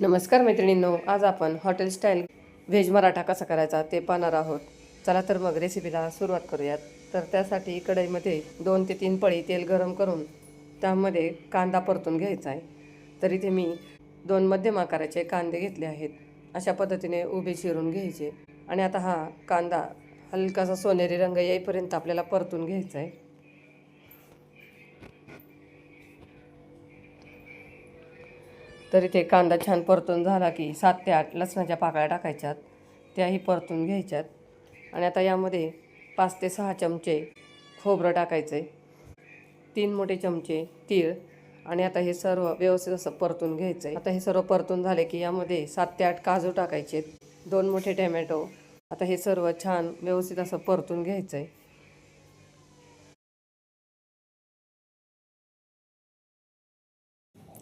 नमस्कार मैत्रिणींनो आज आपण हॉटेल स्टाईल व्हेज मराठा कसा करायचा ते पाहणार आहोत. चला तर मग रेसिपीला सुरुवात करूयात. तर त्यासाठी कढईमध्ये दोन ते तीन पळी तेल गरम करून त्यामध्ये कांदा परतून घ्यायचा आहे. तर इथे मी दोन मध्यम आकाराचे कांदे घेतले आहेत. अशा पद्धतीने उभे चिरून घ्यायचे. आणि आता हा कांदा हलकासा सोनेरी रंग येईपर्यंत आपल्याला परतून घ्यायचा आहे. तर इथे कांदा छान परतून झाला की सात ते आठ लसणाच्या पाकळ्या टाकायच्यात त्याही परतून घ्यायच्यात. आणि आता यामध्ये पाच ते सहा चमचे खोबरं टाकायचं आहे तीन मोठे चमचे तीळ आणि आता हे सर्व व्यवस्थित असं परतून घ्यायचं आहे आता हे सर्व परतून झाले की यामध्ये सात ते आठ काजू टाकायचे दोन मोठे टॅमॅटो. आता हे सर्व छान व्यवस्थित असं परतून घ्यायचं आहे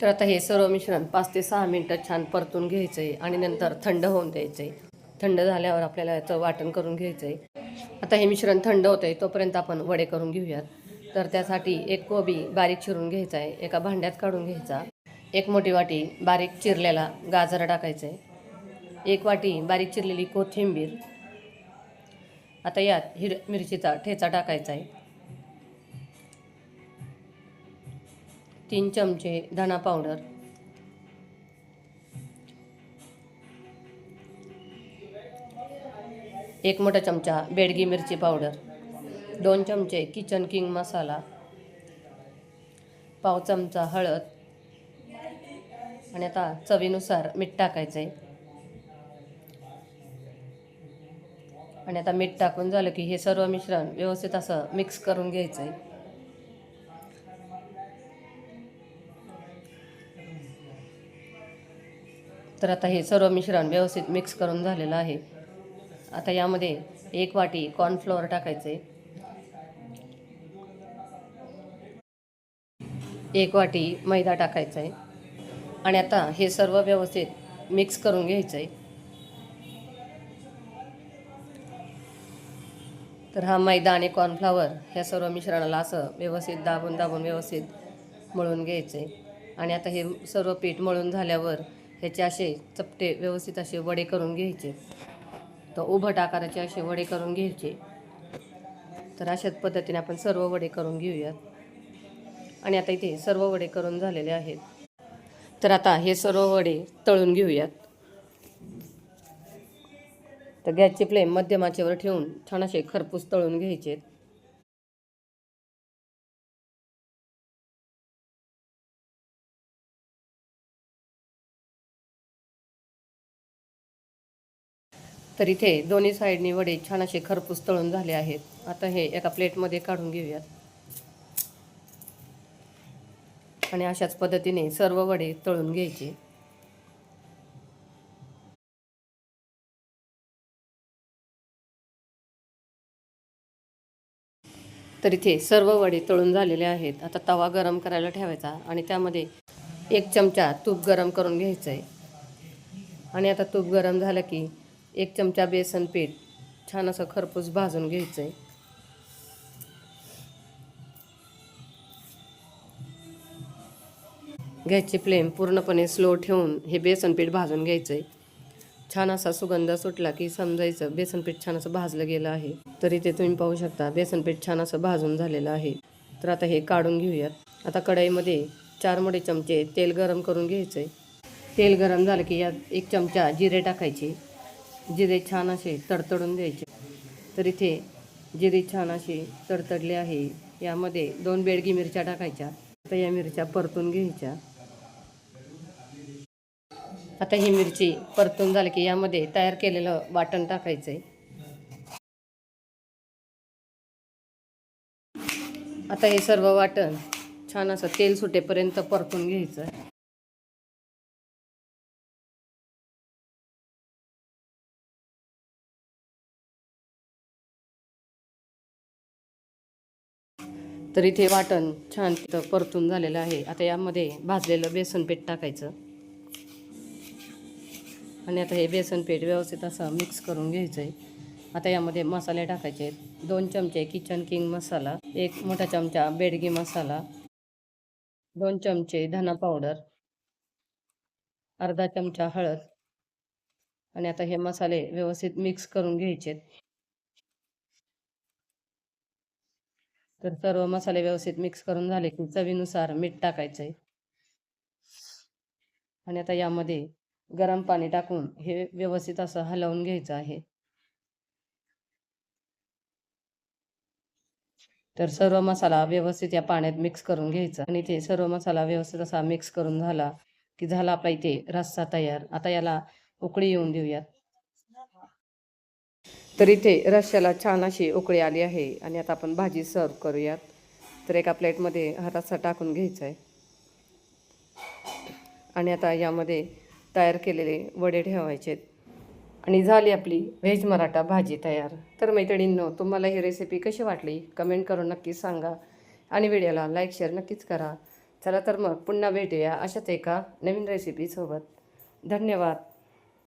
तर आता हे सर्व मिश्रण पाच ते सहा मिनटं छान परतून घ्यायचं आहे आणि नंतर थंड होऊन द्यायचं आहे थंड झाल्यावर आपल्याला याचं वाटण करून घ्यायचं आहे आता हे मिश्रण थंड होतं आहे तोपर्यंत आपण वडे करून घेऊयात. तर त्यासाठी एक कोबी बारीक चिरून घ्यायचा आहे एका भांड्यात काढून घ्यायचा. एक मोठी वाटी बारीक चिरलेला गाजर टाकायचं आहे एक वाटी बारीक चिरलेली कोथिंबीर. आता यात हिर मिरचीचा ठेचा टाकायचा आहे तीन चमचे धणा पावडर. एक मोठा चमचा बेडगी मिरची पावडर. दोन चमचे किचन किंग मसाला. पाव चमचा हळद. आणि आता चवीनुसार मीठ टाकायचं आहे आणि आता मीठ टाकून झालं की हे सर्व मिश्रण व्यवस्थित असं मिक्स करून घ्यायचं आहे तर आता हे सर्व मिश्रण व्यवस्थित मिक्स करून झालेलं आहे. आता यामध्ये एक वाटी कॉर्नफ्लॉवर टाकायचे. एक वाटी मैदा टाकायचा आहे आणि आता हे सर्व व्यवस्थित मिक्स करून घ्यायचं आहे तर हा मैदा आणि कॉर्नफ्लॉवर ह्या सर्व मिश्रणाला असं व्यवस्थित दाबून दाबून व्यवस्थित मळून घ्यायचं आहे आणि आता हे सर्व पीठ मळून झाल्यावर ह्याचे असे चपटे व्यवस्थित असे वडे करून घ्यायचे. तर उभट आकाराचे असे वडे करून घ्यायचे. तर अशाच पद्धतीने आपण सर्व वडे करून घेऊयात. आणि आता इथे सर्व वडे करून झालेले आहेत. तर आता हे सर्व वडे तळून घेऊयात. तर गॅसची फ्लेम मध्यमाचेवर ठेवून छान असे खरपूस तळून घ्यायचे तर इथे दोन्ही साईडनी वडे छान असे खरपूस तळून झाले आहेत. आता हे एका प्लेटमध्ये काढून घेऊयात. आणि अशाच पद्धतीने सर्व वडे तळून घ्यायचे. तर इथे सर्व वडे तळून झालेले आहेत. आता तवा गरम करायला ठेवायचा आणि त्यामध्ये एक चमचा तूप गरम करून घ्यायचं आहे आणि आता तूप गरम झालं की एक चमचा बेसन पीठ छान असं खरपूस भाजून घ्यायचं आहे घ्यायची फ्लेम पूर्णपणे स्लो ठेवून हे बेसन पीठ भाजून घ्यायचं आहे छान असा सुगंध सुटला की समजायचं बेसन पीठ छान असं भाजलं गेलं आहे. तर इथे तुम्ही पाहू शकता बेसन पीठ छान असं भाजून झालेलं आहे. तर आता हे काढून घेऊयात. आता कढईमध्ये चार मोठे चमचे तेल गरम करून घ्यायचं आहे तेल गरम झालं की यात एक चमचा जिरे टाकायचे. जिरे छान असे तडतडून द्यायचे. तर इथे जिरे छान असे तडतडले आहे. यामध्ये दोन बेडगी मिरच्या टाकायच्या. आता या मिरच्या परतून घ्यायच्या. आता ही मिरची परतून झाली की यामध्ये तयार केलेलं वाटण टाकायचं आहे आता हे सर्व वाटण छान असं तेल सुटेपर्यंत परतून घ्यायचं. तर इथे वाटण छान तिथं परतून झालेलं आहे. आता यामध्ये भाजलेलं बेसन पीठ टाकायचं. आणि आता हे बेसन पीठ व्यवस्थित असं मिक्स करून घ्यायचं आहे आता यामध्ये मसाले टाकायचे आहेत. दोन चमचे किचन किंग मसाला एक मोठा चमचा बेडगी मसाला दोन चमचे धना पावडर अर्धा चमचा हळद. आणि आता हे मसाले व्यवस्थित मिक्स करून घ्यायचे तर सर्व मसाले व्यवस्थित मिक्स करून झाले की चवीनुसार मीठ टाकायचं आहे आणि आता यामध्ये गरम पाणी टाकून हे व्यवस्थित असं हलवून घ्यायचं आहे. तर सर्व मसाला व्यवस्थित या पाण्यात मिक्स करून घ्यायचा. आणि ते सर्व मसाला व्यवस्थित असा मिक्स करून झाला की झाला आपला इथे रस्सा तयार. आता याला उकळी येऊन देऊयात. तर इथे रश्श्याला छान अशी उकळी आली आहे आणि आता आपण भाजी सर्व करूयात. तर एका प्लेटमध्ये हा रस्सा टाकून घ्यायचा आहे. आणि आता यामध्ये तयार केलेले वडे ठेवायचे आणि झाली आपली व्हेज मराठा भाजी तयार. तर मैत्रिणींनो तुम्हाला ही रेसिपी कशी वाटली? कमेंट करून नक्कीच सांगा. आणि व्हिडिओला लाईक शेअर नक्कीच करा. चला तर मग पुन्हा भेटूया अशाच एका नवीन रेसिपीसोबत धन्यवाद.